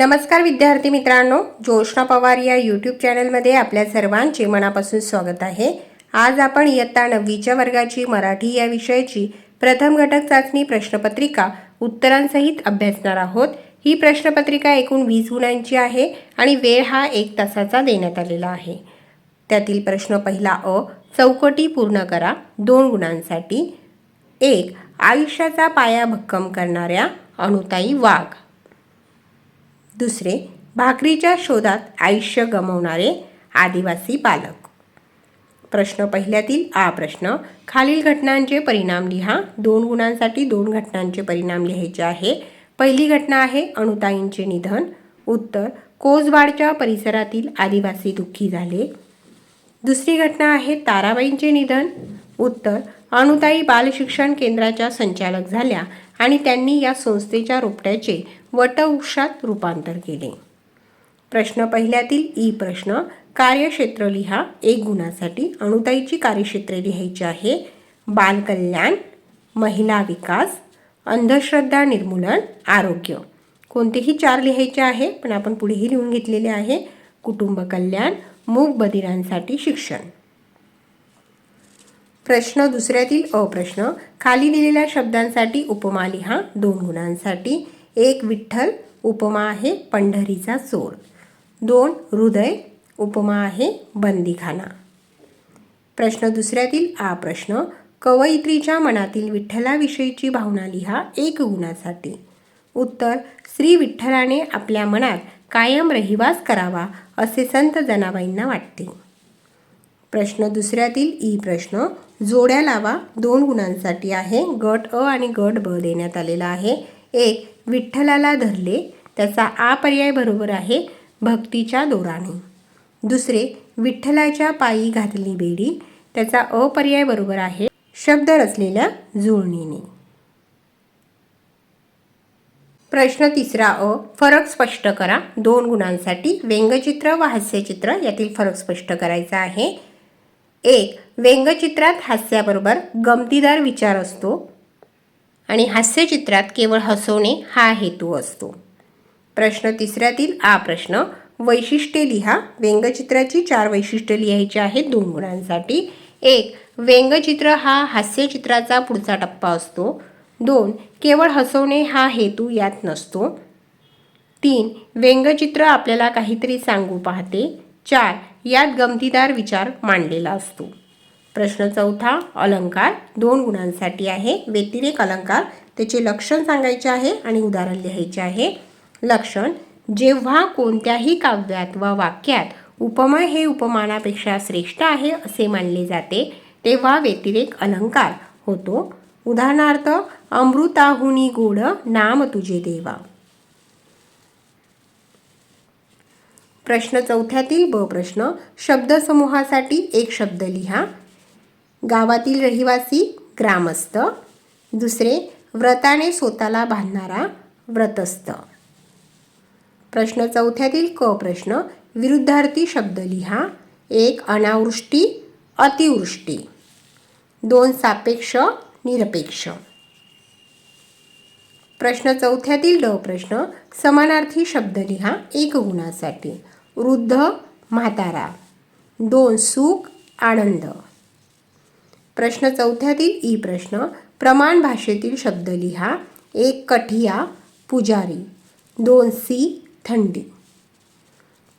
नमस्कार विद्यार्थी मित्रांनो जोशना पवार या यूट्यूब चॅनलमध्ये आपल्या सर्वांचे मनापासून स्वागत आहे. आज आपण इयत्ता नववीच्या वर्गाची मराठी या विषयाची प्रथम घटक चाचणी प्रश्नपत्रिका उत्तरांसहित अभ्यासणार आहोत. ही प्रश्नपत्रिका एकूण वीस गुणांची आहे आणि वेळ हा एक तासाचा देण्यात आलेला आहे. त्यातील प्रश्न पहिला अ चौकटी पूर्ण करा दोन गुणांसाठी. एक आयुष्याचा पाया भक्कम करणाऱ्या अनुताई वाघ. दुसरे भाकरीच्या शोधात आयुष्य गमवणारे आदिवासी बालक प्रश्न पहिल्यातील आ प्रश्न खालील घटनांचे परिणाम लिहा. दोन गुणांसाठी दोन घटनांचे परिणाम लिहायचे आहे. पहिली घटना आहे अणुताईंचे निधन. उत्तर कोसबाडच्या परिसरातील आदिवासी दुःखी झाले. दुसरी घटना आहे ताराबाईंचे निधन. उत्तर अणुताई बालशिक्षण केंद्राच्या संचालक झाल्या आणि त्यांनी या संस्थेच्या रोपट्याचे वटवृक्षात रूपांतर केले. प्रश्न पहिल्यातील ई प्रश्न कार्यक्षेत्र लिहा. एक गुणासाठी अणुताईची कार्यक्षेत्रे लिहायची आहे. बालकल्याण महिला विकास अंधश्रद्धा निर्मूलन आरोग्य. कोणतेही चार लिहायचे आहे पण आपण पुढेही लिहून घेतलेले आहे. कुटुंब कल्याण मूक बधिरांसाठी शिक्षण. प्रश्न दुसऱ्यातील अप्रश्न खाली दिलेल्या शब्दांसाठी उपमा लिहा. दोन गुणांसाठी. एक विठ्ठल उपमा आहे पंढरीचा चोर दोन हृदय उपमा आहे बंदीखाना. प्रश्न दुसऱ्यातील आ प्रश्न कवयित्रीच्या मनातील विठ्ठलाविषयीची भावना लिहा एक गुणासाठी. उत्तर श्री विठ्ठलाने आपल्या मनात कायम रहिवास करावा असे संत जनाबाईंना वाटते. प्रश्न दुसऱ्यातील ई प्रश्न जोड्या लावा दोन गुणांसाठी आहे गट अ आणि गट ब देण्यात आलेला आहे. एक विठ्ठलाला धरले त्याचा आ पर्याय बरोबर आहे भक्तीच्या दोराने. दुसरे विठ्ठलाच्या पायी घातली बेडी त्याचा अ पर्याय बरोबर आहे शब्द रचलेल्या जुळणीने. प्रश्न तिसरा अ फरक स्पष्ट करा. दोन गुणांसाठी व्यंगचित्र व हास्यचित्र यातील फरक स्पष्ट करायचा आहे. एक व्यंगचित्रात हास्याबरोबर गमतीदार विचार असतो. आणि हास्यचित्रात केवळ हसवणे हा हेतू असतो. प्रश्न तिसऱ्यातील आ प्रश्न वैशिष्ट्ये लिहा. व्यंगचित्राची चार वैशिष्ट्ये लिहायची आहेत दोन गुणांसाठी. एक व्यंगचित्र हा हास्यचित्राचा पुढचा टप्पा असतो. दोन केवळ हसवणे हा हेतू यात नसतो. तीन व्यंगचित्र आपल्याला काहीतरी सांगू पाहते. चार यात गमतीदार विचार मांडलेला असतो. प्रश्न चौथा अलंकार दोन गुणांसाठी आहे. व्यतिरेक अलंकार. त्याचे लक्षण सांगायचे आहे आणि उदाहरण लिहायचे आहे. लक्षण जेव्हा कोणत्याही काव्यात वा वाक्यात उपमा हे उपमानापेक्षा श्रेष्ठ आहे असे मानले जाते तेव्हा व्यतिरेक अलंकार होतो. उदाहरणार्थ अमृताहुनी गोड नाम तुझे देवा. प्रश्न चौथ्यातील ब प्रश्न शब्दसमूहासाठी एक शब्द लिहा. गावातील रहिवासी ग्रामस्थ. दुसरे व्रताने स्वतःला बांधणारा व्रतस्थ. प्रश्न चौथ्यातील क प्रश्न विरुद्धार्थी शब्द लिहा. एक अनावृष्टी अतिवृष्टी. दोन सापेक्ष निरपेक्ष. प्रश्न चौथ्यातील ड प्रश्न समानार्थी शब्द लिहा एक गुणासाठी वृद्ध म्हातारा. दोन सुख आनंद. प्रश्न चौथ्यातील ई प्रश्न प्रमाण भाषेतील शब्द लिहा. एक कठिया पुजारी दोन सी थंडी.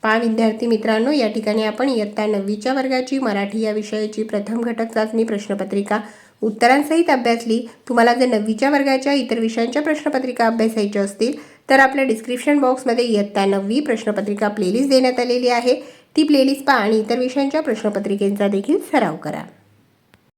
पहा विद्यार्थी मित्रांनो या ठिकाणी आपण इयत्ता नववीच्या वर्गाची मराठी या विषयाची प्रथम घटक चाचणी प्रश्नपत्रिका उत्तरांसहित अभ्यासली. तुम्हाला जर नववीच्या वर्गाच्या इतर विषयांच्या प्रश्नपत्रिका अभ्यासायच्या असतील तर आपल्या डिस्क्रिप्शन बॉक्समध्ये इयत्ता नववी प्रश्नपत्रिका प्लेलिस्ट देण्यात आलेली आहे. ती प्लेलिस्ट पहा आणि इतर विषयांच्या प्रश्नपत्रिकेचा देखील सराव करा.